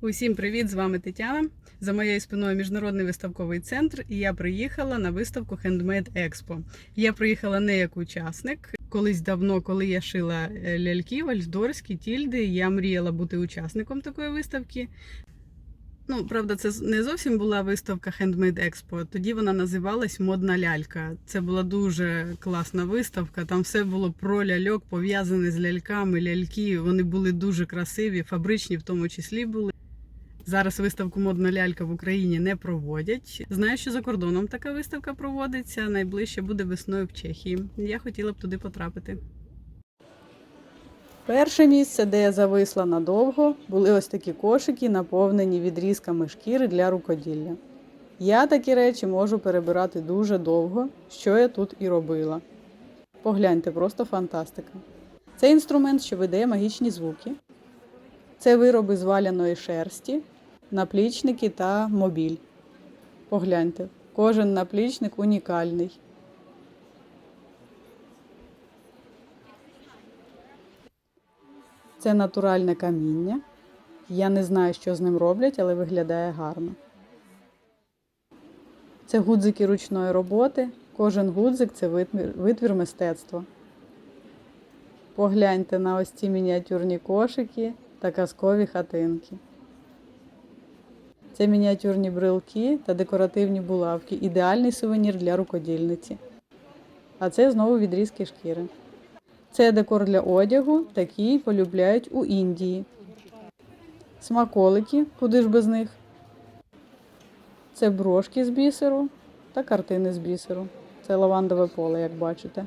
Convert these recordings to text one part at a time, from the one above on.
Усім привіт! З вами Тетяна. За моєю спиною міжнародний виставковий центр, і я приїхала на виставку Handmade Expo. Я приїхала не як учасник. Колись давно, коли я шила е, ляльки, вальсдорські, тільди, я мріяла бути учасником такої виставки. Ну, правда, це не зовсім була виставка Handmade Expo. Тоді вона називалась Модна лялька. Це була дуже класна виставка. Там все було про ляльок, пов'язане з ляльками. Ляльки вони були дуже красиві, фабричні в тому числі були. Зараз виставку Модна лялька в Україні не проводять. Знаю, що за кордоном така виставка проводиться. Найближче буде весною в Чехії. Я хотіла б туди потрапити. Перше місце, де я зависла надовго, були ось такі кошики, наповнені відрізками шкіри для рукоділля. Я такі речі можу перебирати дуже довго, що я тут і робила. Погляньте, просто фантастика. Це інструмент, що видає магічні звуки. Це вироби з валяної шерсті, наплічники та мобіль. Погляньте, кожен наплічник унікальний. Це натуральне каміння. Я не знаю, що з ним роблять, але виглядає гарно. Це гудзики ручної роботи. Кожен гудзик це витвір, витвір мистецтва. Погляньте на ось ці мініатюрні кошики та казкові хатинки. Це мініатюрні брелки та декоративні булавки. Ідеальний сувенір для рукодільниці. А це знову відрізки шкіри. Це декор для одягу, такий полюбляють у Індії. Смаколики, куди ж без них. Це брошки з бісеру та картини з бісеру. Це лавандове поле, як бачите.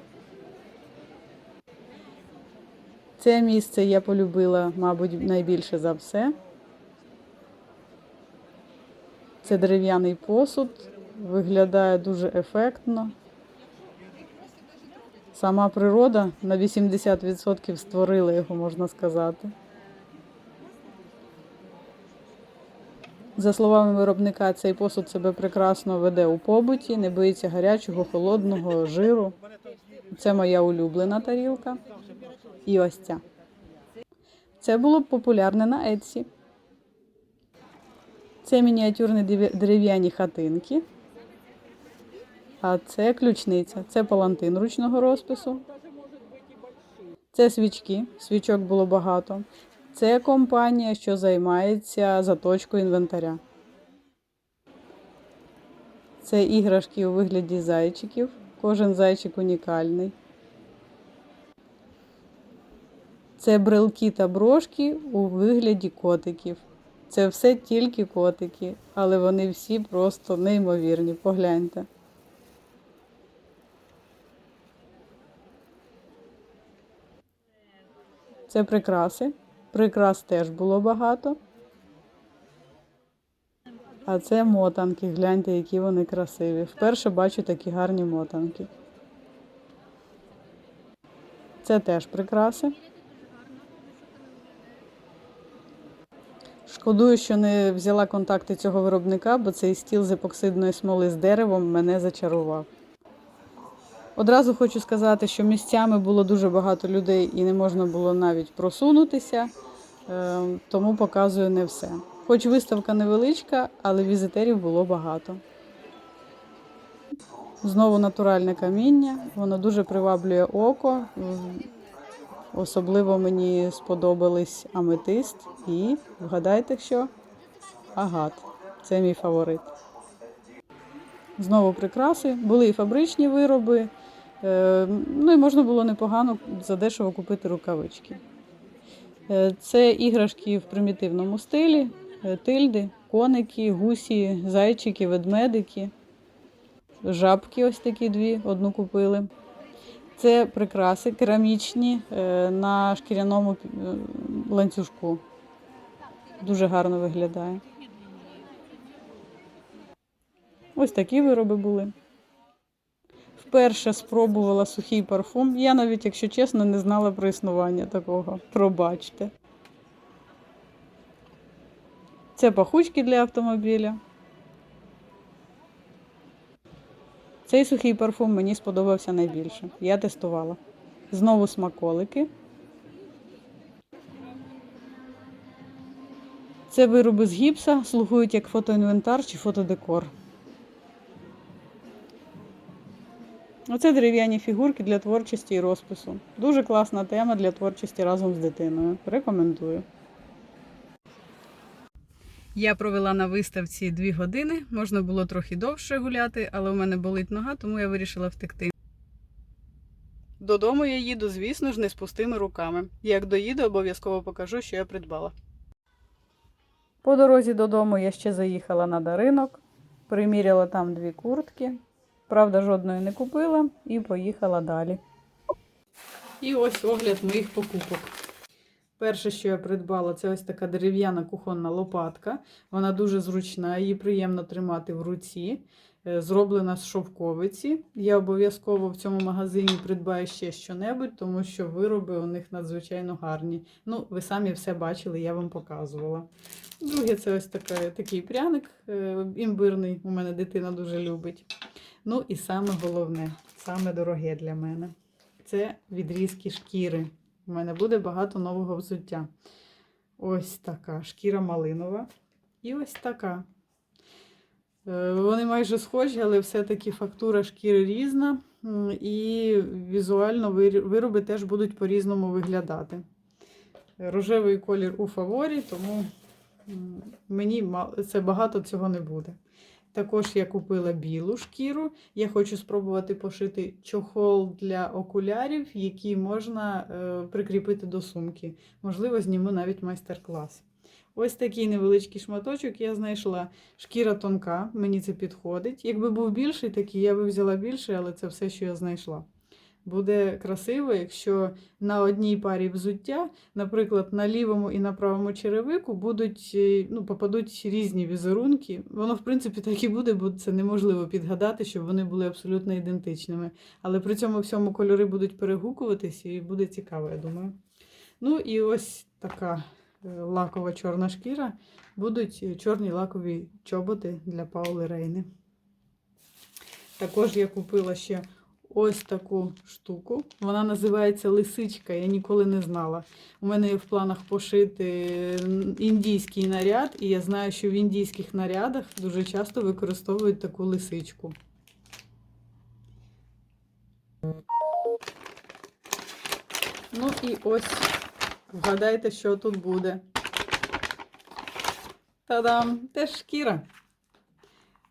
Це місце я полюбила, мабуть, найбільше за все. Це дерев'яний посуд, виглядає дуже ефектно. Сама природа на 80% створила його, можна сказати. За словами виробника, цей посуд себе прекрасно веде у побуті, не боїться гарячого, холодного, жиру. Це моя улюблена тарілка. І ось ця. Це було популярне на Etsy. Це мініатюрні дерев'яні хатинки. А це ключниця, це палантин ручного розпису. Це свічки, свічок було багато. Це компанія, що займається заточкою інвентаря. Це іграшки у вигляді зайчиків. Кожен зайчик унікальний. Це брелки та брошки у вигляді котиків. Це все тільки котики, але вони всі просто неймовірні. Погляньте. Це прикраси. Прикрас теж було багато. А це мотанки. Гляньте, які вони красиві. Вперше бачу такі гарні мотанки. Це теж прикраси. Шкодую, що не взяла контакти цього виробника, бо цей стіл з епоксидної смоли з деревом мене зачарував. Одразу хочу сказати, що місцями було дуже багато людей і не можна було навіть просунутися, е, тому показую не все. Хоч виставка невеличка, але візитерів було багато. Знову натуральне каміння, воно дуже приваблює око. Особливо мені сподобались аметист і вгадайте, що агат. Це мій фаворит. Знову прикраси. Були і фабричні вироби. Е, ну і можна було непогано задешево купити рукавички. Е, Це іграшки в примітивному стилі, е, тильди, коники, гусі, зайчики, ведмедики, жабки ось такі дві, одну купили. Це прикраси керамічні на шкіряному ланцюжку. Дуже гарно виглядає. Ось такі вироби були. Вперше спробувала сухий парфум. Я навіть, якщо чесно, не знала про існування такого. Пробачте. Це пахучки для автомобіля. Цей сухий парфум мені сподобався найбільше. Я тестувала. Знову смаколики. Це вироби з гіпса, слугують як фотоінвентар чи фотодекор. Оце дерев'яні фігурки для творчості і розпису. Дуже класна тема для творчості разом з дитиною. Рекомендую. Я провела на виставці дві години. Можна було трохи довше гуляти, але у мене болить нога, тому я вирішила втекти. Додому я їду, звісно ж, не з пустими руками. Як доїду, обов'язково покажу, що я придбала. По дорозі додому я ще заїхала на даринок, приміряла там дві куртки. Правда, жодної не купила і поїхала далі. І ось огляд моїх покупок. Перше, що я придбала, це ось така дерев'яна кухонна лопатка. Вона дуже зручна, її приємно тримати в руці. Е, Зроблена з шовковиці. Я обов'язково в цьому магазині придбаю ще щонебудь, тому що вироби у них надзвичайно гарні. Ну, ви самі все бачили, я вам показувала. Друге, це ось таке, такий пряник е, імбирний. У мене дитина дуже любить. Ну і саме головне, саме дороге для мене це відрізки шкіри. У мене буде багато нового взуття. Ось така шкіра малинова. І ось така. Е, Вони майже схожі, але все-таки фактура шкіри різна. І візуально вироби теж будуть по-різному виглядати. Рожевий колір у фаворі, тому мені це багато цього не буде. Також я купила білу шкіру. Я хочу спробувати пошити чохол для окулярів, які можна е, прикріпити до сумки. Можливо, зніму навіть майстер-клас. Ось такий невеличкий шматочок я знайшла. Шкіра тонка, мені це підходить. Якби був більший такий, я би взяла більший, але це все, що я знайшла. Буде красиво, якщо на одній парі взуття, наприклад, на лівому і на правому черевику будуть, е, ну, попадуть різні візерунки. Воно, в принципі, так і буде, бо це неможливо підгадати, щоб вони були абсолютно ідентичними. Але при цьому всьому кольори будуть перегукуватися і буде цікаво, я думаю. Ну і ось така е, лакова чорна шкіра. Будуть е, чорні лакові чоботи для Паули Рейни. Також я купила ще ось таку штуку. Вона називається лисичка, я ніколи не знала. У мене є в планах пошити індійський наряд, і я знаю, що в індійських нарядах дуже часто використовують таку лисичку. Ну і ось вгадайте, що тут буде. Та-дам! Теж шкіра.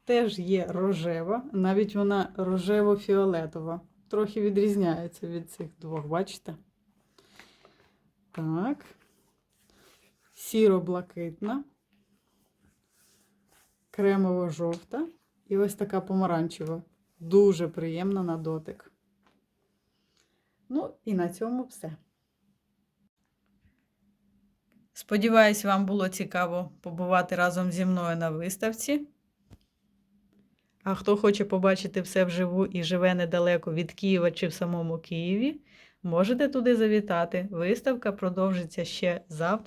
Теж є рожева, навіть вона рожево-фіолетова. Трохи відрізняється від цих двох, бачите? Так. Сіро-блакитна, кремово-жовта і ось така помаранчева. Дуже приємна на дотик. Ну, і на цьому все. Сподіваюсь, вам було цікаво побувати разом зі мною на виставці. А хто хоче побачити все вживу і живе недалеко від Києва чи в самому Києві, можете туди завітати. Виставка продовжиться ще завтра.